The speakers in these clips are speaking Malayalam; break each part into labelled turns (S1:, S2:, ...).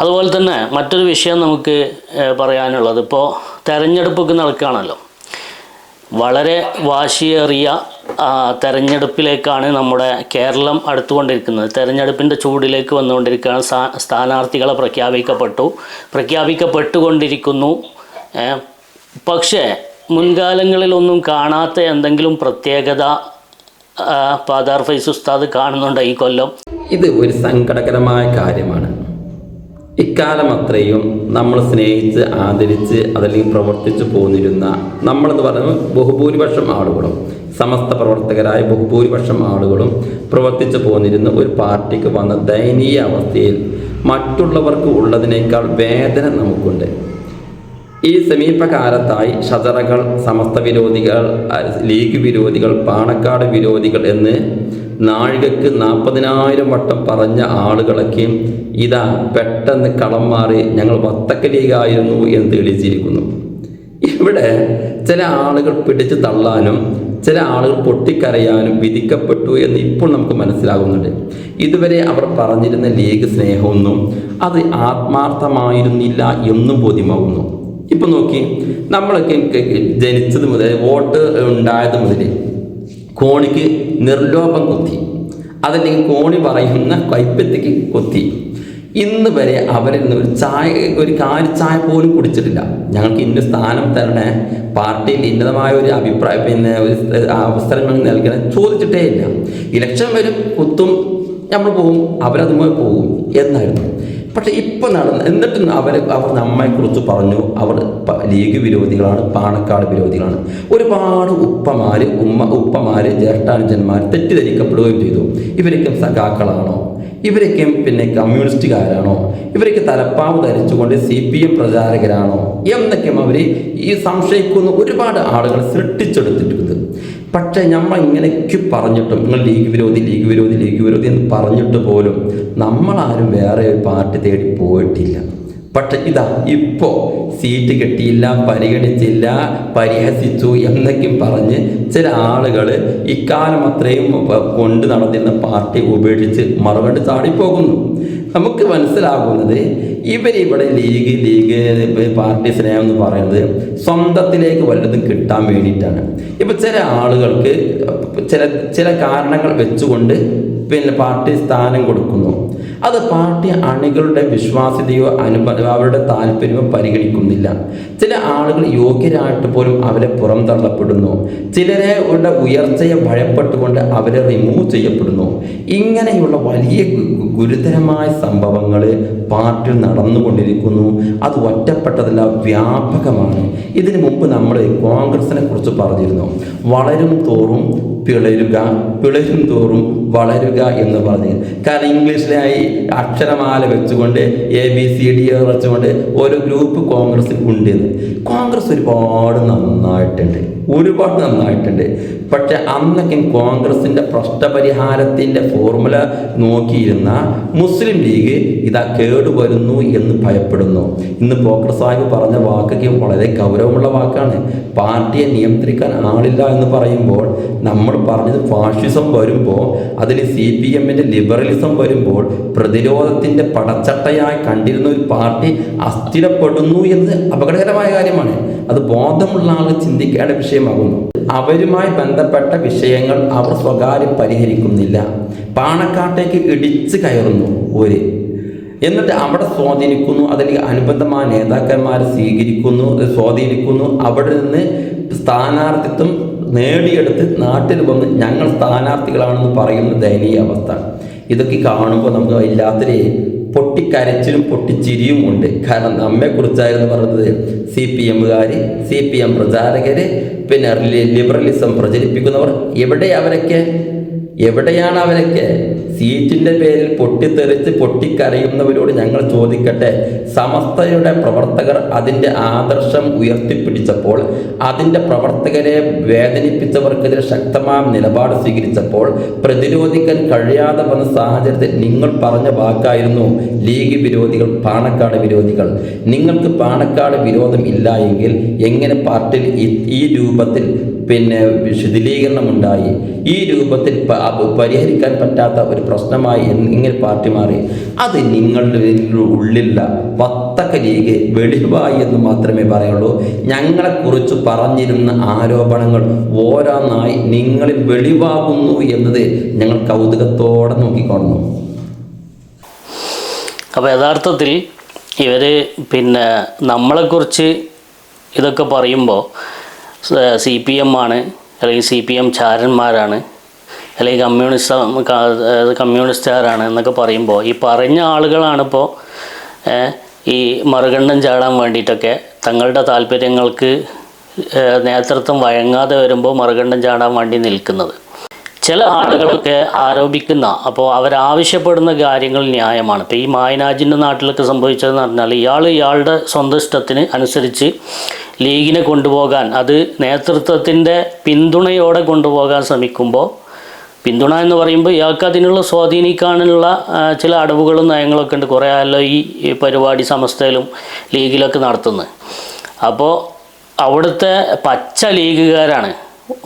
S1: അതുപോലെ തന്നെ മറ്റൊരു വിഷയം നമുക്ക് പറയാനുള്ളത്. ഇപ്പോൾ തെരഞ്ഞെടുപ്പൊക്കെ നടക്കുകയാണല്ലോ. വളരെ വാശിയേറിയ തെരഞ്ഞെടുപ്പിലേക്കാണ് നമ്മുടെ കേരളം അടുത്തുകൊണ്ടിരിക്കുന്നത്. തെരഞ്ഞെടുപ്പിന്റെ ചൂടിലേക്ക് വന്നുകൊണ്ടിരിക്കുകയാണ്. സ്ഥാ- സ്ഥാനാർത്ഥികളെ പ്രഖ്യാപിക്കപ്പെട്ടു. പ്രഖ്യാപിക്കപ്പെട്ടുകൊണ്ടിരിക്കുന്നു. പക്ഷേ മുൻകാലങ്ങളിലൊന്നും കാണാത്ത എന്തെങ്കിലും പ്രത്യേകത പാദാർ ഫൈസ് ഉസ്താദ് കാണുന്നുണ്ട് ഈ കൊല്ലം?
S2: ഇത് ഒരു സങ്കടകരമായ കാര്യമാണ്. ഇക്കാലം അത്രയും നമ്മൾ സ്നേഹിച്ച് ആദരിച്ച് അതല്ലെങ്കിൽ പ്രവർത്തിച്ചു പോന്നിരുന്ന നമ്മളെന്ന് പറയുന്നത് ബഹുഭൂരിപക്ഷം ആളുകളും സമസ്ത പ്രവർത്തകരായ ബഹുഭൂരിപക്ഷം ആളുകളും പ്രവർത്തിച്ചു പോന്നിരുന്ന ഒരു പാർട്ടിക്ക് വന്ന ദയനീയ അവസ്ഥയിൽ മറ്റുള്ളവർക്ക് ഉള്ളതിനേക്കാൾ വേദന നമുക്കുണ്ട്. ഈ സമീപകാലത്തായി ഷജറകൾ സമസ്ത വിരോധികൾ ലീഗ് വിരോധികൾ പാണക്കാട് വിരോധികൾ എന്ന് നാഴികക്ക് നാൽപ്പതിനായിരം വട്ടം പറഞ്ഞ ആളുകളൊക്കെ ഇതാ പെട്ടെന്ന് കളം മാറി ഞങ്ങൾ വത്തക്ക ലീഗായിരുന്നു എന്ന് തെളിയിച്ചിരിക്കുന്നു. ഇവിടെ ചില ആളുകൾ പിടിച്ചു തള്ളാനും ചില ആളുകൾ പൊട്ടിക്കരയാനും വിധിക്കപ്പെട്ടു എന്ന് ഇപ്പോൾ നമുക്ക് മനസ്സിലാകുന്നുണ്ട്. ഇതുവരെ അവർ പറഞ്ഞിരുന്ന ലീഗ് സ്നേഹമൊന്നും അത് ആത്മാർത്ഥമായിരുന്നില്ല എന്നും ബോധ്യമാകുന്നു. ഇപ്പൊ നോക്കി നമ്മളൊക്കെ ജനിച്ചത് മുതൽ വോട്ട് ഉണ്ടായത് മുതൽ കോണിക്ക് നിർലോഭം കുത്തി. അതല്ലെങ്കിൽ കോണി പറയുന്ന കൈപ്പത്തിക്ക് കുത്തി. ഇന്ന് വരെ അവരിൽ നിന്ന് ഒരു ചായ ഒരു കാലി ചായ പോലും കുടിച്ചിട്ടില്ല. ഞങ്ങൾക്ക് ഇന്ന സ്ഥാനം തരണേ. പാർട്ടിയിൽ ഇന്നതമായ ഒരു അഭിപ്രായം പിന്നെ ഒരു അവസരം ഞങ്ങൾക്ക് നൽകണേ ചോദിച്ചിട്ടേ ഇല്ല. ഇലക്ഷൻ വരും കുത്തും നമ്മൾ പോകും അവരതുമായി പോകും എന്നായിരുന്നു. പക്ഷെ ഇപ്പം നടന്ന് എന്നിട്ടും അവർ അവർ നമ്മെക്കുറിച്ച് പറഞ്ഞു. അവർ ലീഗ് വിരോധികളാണ് പാണക്കാട് വിരോധികളാണ്. ഒരുപാട് ഉപ്പമാർ ഉമ്മ ഉപ്പമാർ ജ്യേഷ്ഠാനുജന്മാർ തെറ്റിദ്ധരിക്കപ്പെടുകയും ചെയ്തു. ഇവരൊക്കെ സഖാക്കളാണോ? ഇവരൊക്കെ പിന്നെ കമ്മ്യൂണിസ്റ്റുകാരാണോ? ഇവരൊക്കെ തലപ്പാവ് ധരിച്ചുകൊണ്ട് സി പി എം പ്രചാരകരാണോ? എന്നൊക്കെ അവർ ഈ സംശയിക്കുന്ന ഒരുപാട് ആളുകൾ സൃഷ്ടിച്ചെടുത്തിട്ടുണ്ട്. പക്ഷേ നമ്മൾ ഇങ്ങനെയൊക്കെ പറഞ്ഞിട്ടും നിങ്ങൾ ലീഗ് വിരോധി ലീഗ് വിരോധി ലീഗ് വിരോധി എന്ന് പറഞ്ഞിട്ട് പോലും നമ്മളാരും വേറെ ഒരു പാർട്ടി തേടി പോയിട്ടില്ല. പക്ഷെ ഇതാ ഇപ്പോൾ സീറ്റ് കിട്ടിയില്ല പരിഗണിച്ചില്ല പരിഹസിച്ചു എന്നൊക്കെ പറഞ്ഞ് ചില ആളുകൾ ഇക്കാലം അത്രയും കൊണ്ട് നടന്നിരുന്ന പാർട്ടി ഉപേക്ഷിച്ച് മറുകണ്ട് ചാടിപ്പോകുന്നു. നമുക്ക് മനസ്സിലാകുന്നത് ഇവരിവിടെ ലീഗ് ലീഗ് പാർട്ടി സ്നേഹം എന്ന് പറയുന്നത് സ്വന്തത്തിലേക്ക് വല്ലതും കിട്ടാൻ വേണ്ടിയിട്ടാണ്. ഇപ്പം ചില ആളുകൾക്ക് ചില ചില കാരണങ്ങൾ വെച്ചുകൊണ്ട് പിന്നെ പാർട്ടി സ്ഥാനം കൊടുക്കുന്നു. അത് പാർട്ടി അണികളുടെ വിശ്വാസ്യതയോ അനുപ അവരുടെ താല്പര്യമോ പരിഗണിക്കുന്നില്ല. ചില ആളുകൾ യോഗ്യരായിട്ട് പോലും അവരെ പുറംതള്ളപ്പെടുന്നു. ചിലരെ ഉള്ള ഉയർച്ചയെ ഭയപ്പെട്ടുകൊണ്ട് അവരെ റിമൂവ് ചെയ്യപ്പെടുന്നു. ഇങ്ങനെയുള്ള വലിയ ഗുരുതരമായ സംഭവങ്ങൾ പാർട്ടിയിൽ നടന്നുകൊണ്ടിരിക്കുന്നു. അത് ഒറ്റപ്പെട്ടതല്ല വ്യാപകമാണ്. ഇതിനു മുമ്പ് നമ്മൾ കോൺഗ്രസിനെ കുറിച്ച് പറഞ്ഞിരുന്നു. വളരും തോറും പിളരുക പിളരും തോറും വളരുക എന്ന് പറഞ്ഞു. കാരണം ഇംഗ്ലീഷിലായി അക്ഷരമാല വെച്ചുകൊണ്ട് എ ബി സി ഡി വെച്ചുകൊണ്ട് ഓരോ ഗ്രൂപ്പ് കോൺഗ്രസ്സിൽ ഉണ്ട് കോൺഗ്രസ് ഒരുപാട് നന്നായിട്ടുണ്ട്. ഒരുപാട് നന്നായിട്ടുണ്ട്. പക്ഷെ അന്നൊക്കെ കോൺഗ്രസിന്റെ പ്രശ്നപരിഹാരത്തിന്റെ ഫോർമുല നോക്കിയിരുന്ന മുസ്ലിം ലീഗ് ഇതാ കേടുവരുന്നു എന്ന് ഭയപ്പെടുന്നു. ഇന്ന് പോക്കർ സാഹിബ് പറഞ്ഞ വാക്കൊക്കെ വളരെ ഗൗരവമുള്ള വാക്കാണ്. പാർട്ടിയെ നിയന്ത്രിക്കാൻ ആളില്ല എന്ന് പറയുമ്പോൾ നമ്മൾ പറഞ്ഞത് ഫാഷിസം വരുമ്പോൾ അതിൽ സി പി എമ്മിന്റെ ലിബറലിസം വരുമ്പോൾ പ്രതിരോധത്തിന്റെ പടച്ചട്ടയായി കണ്ടിരുന്ന ഒരു പാർട്ടി അസ്ഥിരപ്പെടുന്നു എന്നത് അപകടകരമായ കാര്യമാണ്. അത് ബോധമുള്ള ആൾ ചിന്തിക്കേണ്ട വിഷയമാകുന്നു. അവരുമായി ബന്ധപ്പെട്ട വിഷയങ്ങൾ അവർ സ്വകാര്യം പരിഹരിക്കുന്നില്ല. പാണക്കാട്ടേക്ക് ഇടിച്ച് കയറുന്നു ഒരു. എന്നിട്ട് അവിടെ സ്വാധീനിക്കുന്നു അതിൽ അനുബന്ധമായ നേതാക്കന്മാരെ സ്വീകരിക്കുന്നു സ്വാധീനിക്കുന്നു അവിടെ നിന്ന് സ്ഥാനാർത്ഥിത്വം നേടിയെടുത്ത് നാട്ടിൽ വന്ന് ഞങ്ങൾ സ്ഥാനാർത്ഥികളാണെന്ന് പറയുന്ന ദയനീയ അവസ്ഥ. ഇതൊക്കെ കാണുമ്പോൾ നമുക്ക് വല്ലാത്തൊരു പൊട്ടിക്കരച്ചിലും പൊട്ടിച്ചിരിയും ഉണ്ട്. കാരണം നമ്മെക്കുറിച്ചായിരുന്നു പറഞ്ഞത് സി പി എമ്മുകാർ സി പി എം പ്രചാരകർ പിന്നെ ലിബറലിസം പ്രചരിപ്പിക്കുന്നവർ എവിടെ അവരൊക്കെ? എവിടെയാണ് അവരൊക്കെ? സീറ്റിന്റെ പേരിൽ പൊട്ടിത്തെറിച്ച് പൊട്ടിക്കരയുന്നവരോട് ഞങ്ങൾ ചോദിക്കട്ടെ. സമസ്തയുടെ പ്രവർത്തകർ അതിന്റെ ആദർശം ഉയർത്തിപ്പിടിച്ചപ്പോൾ അതിന്റെ പ്രവർത്തകരെ വേദനിപ്പിച്ചവർക്കെതിരെ ശക്തമായ നിലപാട് സ്വീകരിച്ചപ്പോൾ പ്രതിരോധിക്കാൻ കഴിയാതെ വന്ന സാഹചര്യത്തിൽ നിങ്ങൾ പറഞ്ഞ വാക്കായിരുന്നു ലീഗ് വിരോധികൾ പാണക്കാട് വിരോധികൾ. നിങ്ങൾക്ക് പാണക്കാട് വിരോധം ഇല്ല എങ്ങനെ പാർട്ടിയിൽ ഈ രൂപത്തിൽ പിന്നെ ശിഥിലീകരണമുണ്ടായി ഈ രൂപത്തിൽ പരിഹരിക്കാൻ പറ്റാത്ത ഒരു പ്രശ്നമായി ഇങ്ങനെ പാർട്ടി മാറി. അത് നിങ്ങളുടെ ഉള്ളില്ല വത്തക്ക ലീഗ് വെളിവായി എന്ന് മാത്രമേ പറയുള്ളൂ. ഞങ്ങളെക്കുറിച്ച് പറഞ്ഞിരുന്ന ആരോപണങ്ങൾ ഓരോന്നായി നിങ്ങളിൽ വെളിവാകുന്നു എന്നത് ഞങ്ങൾ കൗതുകത്തോടെ നോക്കിക്കാണുന്നു.
S1: അപ്പോൾ യഥാർത്ഥത്തിൽ ഇവർ പിന്നെ നമ്മളെക്കുറിച്ച് ഇതൊക്കെ പറയുമ്പോൾ സി പി എം ആണ് അല്ലെങ്കിൽ സി പി എം ചാരന്മാരാണ് അല്ലെങ്കിൽ കമ്മ്യൂണിസ്റ്റ് കമ്മ്യൂണിസ്റ്റുകാരാണ് എന്നൊക്കെ പറയുമ്പോൾ ഈ പറഞ്ഞ ആളുകളാണിപ്പോൾ ഈ മറുകണ്ഠം ചാടാൻ വേണ്ടിയിട്ടൊക്കെ തങ്ങളുടെ താല്പര്യങ്ങൾക്ക് നേതൃത്വം വഴങ്ങാതെ വരുമ്പോൾ മറുകണ്ഠം ചാടാൻ വേണ്ടി നിൽക്കുന്നത്. ചില ആളുകളൊക്കെ ആരോപിക്കുന്ന അപ്പോൾ അവരാവശ്യപ്പെടുന്ന കാര്യങ്ങൾ ന്യായമാണ്. ഇപ്പോൾ ഈ മായനാജിന്റെ നാട്ടിലൊക്കെ സംഭവിച്ചതെന്ന് പറഞ്ഞാൽ ഇയാൾ ഇയാളുടെ സ്വന്തം ഇഷ്ടത്തിന് അനുസരിച്ച് ലീഗിനെ കൊണ്ടുപോകാൻ അത് നേതൃത്വത്തിന്റെ പിന്തുണയോടെ കൊണ്ടുപോകാൻ ശ്രമിക്കുമ്പോൾ പിന്തുണ എന്ന് പറയുമ്പോൾ ഇയാൾക്ക് അതിനുള്ള സ്വാധീനിക്കാനുള്ള ചില അടവുകളും നയങ്ങളൊക്കെ ഉണ്ട് കുറേ ആയല്ലോ ഈ പരിപാടി സമസ്തയിലും ലീഗിലൊക്കെ നടത്തുന്നത്. അപ്പോൾ അവിടുത്തെ പച്ച ലീഗുകാരാണ്.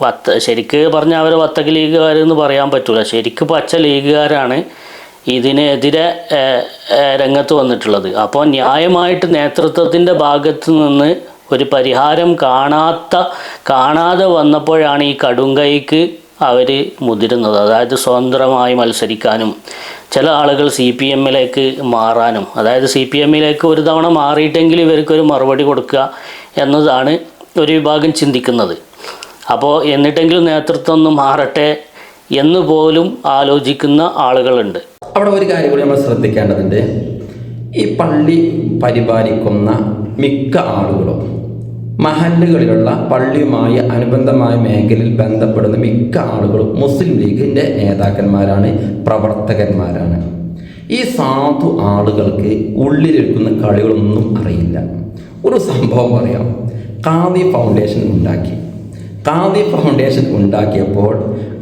S1: വത്ത ശരിക്ക് പറഞ്ഞാൽ അവർ വത്തക ലീഗുകാരെന്ന് പറയാൻ പറ്റില്ല ശരിക്ക് പച്ച ലീഗുകാരാണ് ഇതിനെതിരെ രംഗത്ത് വന്നിട്ടുള്ളത്. അപ്പോൾ ന്യായമായിട്ട് നേതൃത്വത്തിന്റെ ഭാഗത്ത് നിന്ന് ഒരു പരിഹാരം കാണാത്ത കാണാതെ വന്നപ്പോഴാണ് ഈ കടുങ്കൈക്ക് അവർ മുതിരുന്നത്. അതായത് സ്വതന്ത്രമായി മത്സരിക്കാനും ചില ആളുകൾ സി പി എമ്മിലേക്ക് മാറാനും അതായത് സി പി എമ്മിലേക്ക് ഒരു തവണ മാറിയിട്ടെങ്കിൽ ഇവർക്കൊരു മറുപടി കൊടുക്കുക എന്നതാണ് ഒരു വിഭാഗം ചിന്തിക്കുന്നത്. അപ്പോൾ എന്നിട്ടെങ്കിലും നേതൃത്വം ഒന്ന് മാറട്ടെ എന്ന് പോലും ആലോചിക്കുന്ന ആളുകളുണ്ട്.
S2: അവിടെ ഒരു കാര്യം കൂടി നമ്മൾ ശ്രദ്ധിക്കേണ്ടതുണ്ട്. ഈ പള്ളി പരിപാലിക്കുന്ന മിക്ക ആളുകളും മഹല്ലുകളിലുള്ള പള്ളിയുമായി അനുബന്ധമായ മേഖലയിൽ ബന്ധപ്പെടുന്ന മിക്ക ആളുകളും മുസ്ലിം ലീഗിന്റെ നേതാക്കന്മാരാണ് പ്രവർത്തകന്മാരാണ്. ഈ സാധു ആളുകൾക്ക് ഉള്ളിലിരിക്കുന്ന കളികളൊന്നും അറിയില്ല. ഒരു സംഭവം പറയാം. കാതി ഫൗണ്ടേഷൻ ഉണ്ടാക്കി. കാതി ഫൗണ്ടേഷൻ ഉണ്ടാക്കിയപ്പോൾ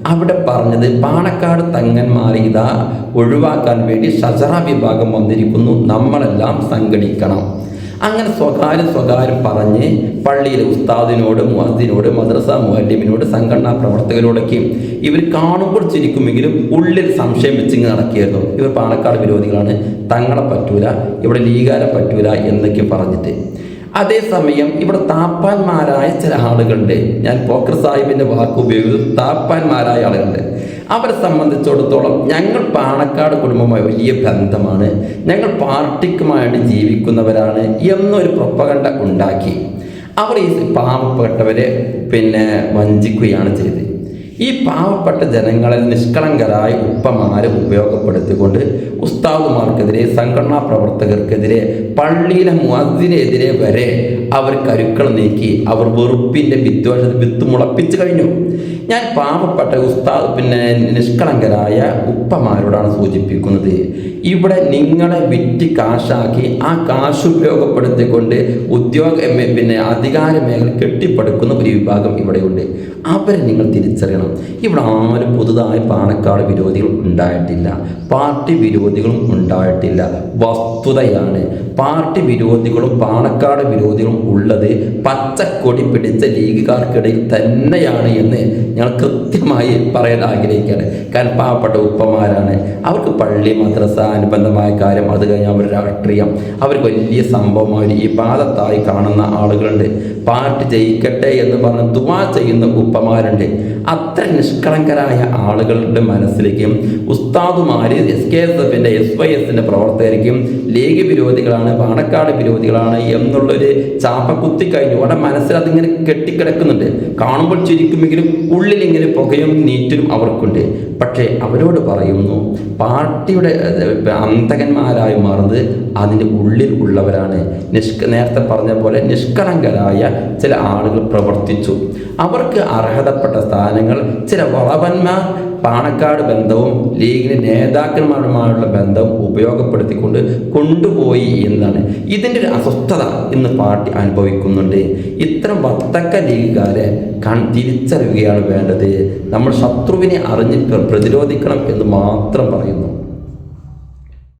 S2: അവിടെ പറഞ്ഞത് പാണക്കാട് തങ്ങന്മാരെ ഇതാ ഒഴിവാക്കാൻ വേണ്ടി ഷജറ വിഭാഗം വന്നിരിക്കുന്നു. നമ്മളെല്ലാം സംഘടിക്കണം. അങ്ങനെ സ്വകാര്യം സ്വകാര്യം പറഞ്ഞ് പള്ളിയിലെ ഉസ്താദിനോട് മുഹദ്ദിനോട് മദ്രസ മുഹല്ലിമിനോട് സംഘടനാ പ്രവർത്തകരോടൊക്കെയും ഇവർ കാണുമ്പോൾ ചിരിക്കുമെങ്കിലും ഉള്ളിൽ സംശയം വെച്ചിങ്ങ് നടക്കുകയായിരുന്നു. ഇവർ പാണക്കാട് വിരോധികളാണ്. തങ്ങളെ പറ്റൂല ഇവിടെ ലീഗാരെ പറ്റൂല എന്നൊക്കെ പറഞ്ഞിട്ട്. അതേസമയം ഇവിടെ താപ്പാന്മാരായ ചില ആളുകളുണ്ട്. ഞാൻ പോക്കർ സാഹിബിന്റെ വാക്ക് ഉപയോഗിച്ചു താപ്പാന്മാരായ ആളുകളുണ്ട്. അവരെ സംബന്ധിച്ചിടത്തോളം ഞങ്ങൾ പാണക്കാട് കുടുംബമായി വലിയ ബന്ധമാണ്. ഞങ്ങൾ പാർട്ടിക്കുമായിട്ട് ജീവിക്കുന്നവരാണ് എന്നൊരു പ്രൊപ്പകണ്ട ഉണ്ടാക്കി. അവർ ഈ പാവപ്പെട്ടവരെ പിന്നെ വഞ്ചിക്കുകയാണ് ചെയ്തത്. ഈ പാവപ്പെട്ട ജനങ്ങളെ നിഷ്കളങ്കരായി ഉപ്പമാരെ ഉപയോഗപ്പെടുത്തിക്കൊണ്ട് ഉസ്താവുമാർക്കെതിരെ സംഘടനാ പ്രവർത്തകർക്കെതിരെ പള്ളിയിലെ മുഅദ്ദിനെതിരെ വരെ അവർ കരുക്കൾ നീക്കി അവർ വെറുപ്പിന്റെ വിദ്വേഷ വിത്ത് മുളപ്പിച്ചു കഴിഞ്ഞു. ഞാൻ പാവപ്പെട്ട ഉസ്താദ് പിന്നെ നിഷ്കളങ്കരായ ഉപ്പമാരോടാണ് സൂചിപ്പിക്കുന്നത്. ഇവിടെ നിങ്ങളെ വിറ്റ് കാശാക്കി ആ കാശ് ഉപയോഗപ്പെടുത്തിക്കൊണ്ട് ഉദ്യോഗ പിന്നെ അധികാര മേഖല കെട്ടിപ്പടുക്കുന്ന ഒരു വിഭാഗം ഇവിടെയുണ്ട്. അവരെ നിങ്ങൾ തിരിച്ചറിയണം. ഇവിടെ ആരും പുതുതായി പാണക്കാട് വിരോധികൾ ഉണ്ടായിട്ടില്ല. പാർട്ടി വിരോധികളും ഉണ്ടായിട്ടില്ല. വസ്തുതയാണ്. പാർട്ടി വിരോധികളും പാണക്കാട് വിരോധികളും ഉള്ളത് പച്ചക്കൊടി പിടിച്ച ലീഗുകാർക്കിടയിൽ തന്നെയാണ് എന്ന് ഞങ്ങൾ കൃത്യമായി പറയാൻ ആഗ്രഹിക്കുകയാണ്. കാരണം പാവപ്പെട്ട ഉപ്പമാരാണ്. അവർക്ക് പള്ളി മദ്രസ അനുബന്ധമായ കാര്യം അത് കഴിഞ്ഞാൽ അവർ രാഷ്ട്രീയം. അവർക്ക് വലിയ സംഭവമായി ഈ പാദത്തായി കാണുന്ന ആളുകളുണ്ട്. പാർട്ടി ജയിക്കട്ടെ എന്ന് പറഞ്ഞ് ദുവാ ചെയ്യുന്ന ഉപ്പമാരുണ്ട്. അത്ര നിഷ്കളങ്കരായ ആളുകളുടെ മനസ്സിലേക്കും ഉസ്താദുമാര് എസ് കെ എസ് എഫിന്റെ എസ് വൈ എസിന്റെ പ്രവർത്തകർക്കും ലീഗ് വിരോധികളാണ് പാണക്കാട് വിരോധികളാണ്. എന്നുള്ളൊരു ചാപ്പ കുത്തി കഴിഞ്ഞു. അവിടെ മനസ്സിൽ അതിങ്ങനെ കെട്ടിക്കിടക്കുന്നുണ്ട്. കാണുമ്പോൾ ചിരിക്കുമെങ്കിലും ഉള്ളിൽ ഇങ്ങനെ പുകയും നീറ്റിലും അവർക്കുണ്ട്. പക്ഷേ അവരോട് പറയുന്നു പാർട്ടിയുടെ അന്തകന്മാരായി മാറുന്നത് അതിന്റെ ഉള്ളിൽ ഉള്ളവരാണ്. നിഷ്ക നേരത്തെ പറഞ്ഞ പോലെ നിഷ്കളങ്കരായ ചില ആളുകൾ പ്രവർത്തിച്ചു. അവർക്ക് അർഹതപ്പെട്ട സ്ഥാനങ്ങൾ ചില വളവന്മാർ പാണക്കാട് ബന്ധവും ലീഗിലെ നേതാക്കന്മാരുമായുള്ള ബന്ധം ഉപയോഗപ്പെടുത്തിക്കൊണ്ട് കൊണ്ടുപോയി എന്നാണ്. ഇതിന്റെ ഒരു അസ്വസ്ഥത ഇന്ന് പാർട്ടി അനുഭവിക്കുന്നുണ്ട്. ഇത്തരം വത്തക്ക ലീഗുകാരെ കൺ തിരിച്ചറിയുകയാണ് വേണ്ടത്. നമ്മൾ ശത്രുവിനെ അറിഞ്ഞ് പ്രതിരോധിക്കണം എന്ന് മാത്രം പറയുന്നു.